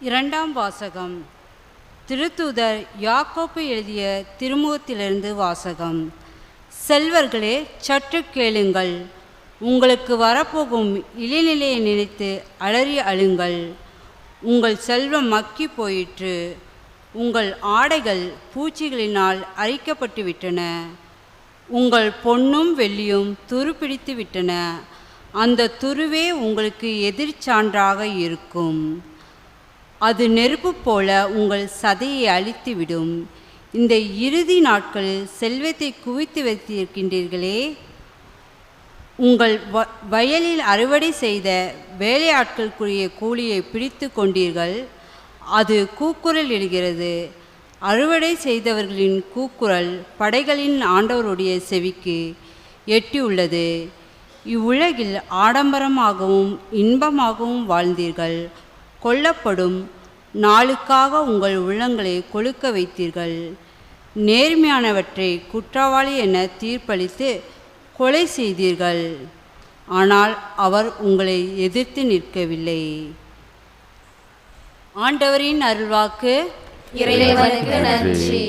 இரண்டாம் வாசகம். திருத்தூதர் யாக்கோப்பு எழுதிய திருமுகத்திலிருந்து வாசகம். செல்வர்களே சற்று கேளுங்கள். உங்களுக்கு வரப்போகும் இளைநிலையை நினைத்து அலறி அழுங்கள். உங்கள் செல்வம் மக்கி போயிற்று. உங்கள் ஆடைகள் பூச்சிகளினால் அரிக்கப்பட்டு விட்டன. உங்கள் பொன்னும் வெள்ளியும் துருப்பிடித்து விட்டன. அந்த துருவே உங்களுக்கு எதிர்ச்சான்றாக இருக்கும். அது நெருப்பு போல உங்கள் சதையை அழித்துவிடும். இந்த இறுதி நாட்களில் செல்வத்தை குவித்து வைத்திருக்கின்றீர்களே. உங்கள் வ வயலில் அறுவடை செய்த வேலையாட்களுக்குரிய கூலியை பிடித்து கொண்டீர்கள். அது கூக்குரல் இடுகிறது அறுவடை செய்தவர்களின் கூக்குரல் படைகளின் ஆண்டவருடைய செவிக்கு எட்டியுள்ளது. இவ்வுலகில் ஆடம்பரமாகவும் இன்பமாகவும் வாழ்ந்தீர்கள். கொல்லப்படும் நாளுக்காக உங்கள் உள்ளங்களை கொழுக்க வைத்தீர்கள். நேர்மையானவற்றை குற்றவாளி என தீர்ப்பளித்து கொலை செய்தீர்கள். ஆனால் அவர் உங்களை எதிர்த்து நிற்கவில்லை. ஆண்டவரின் அருள்வாக்கு இறைவனுக்கு நன்றி.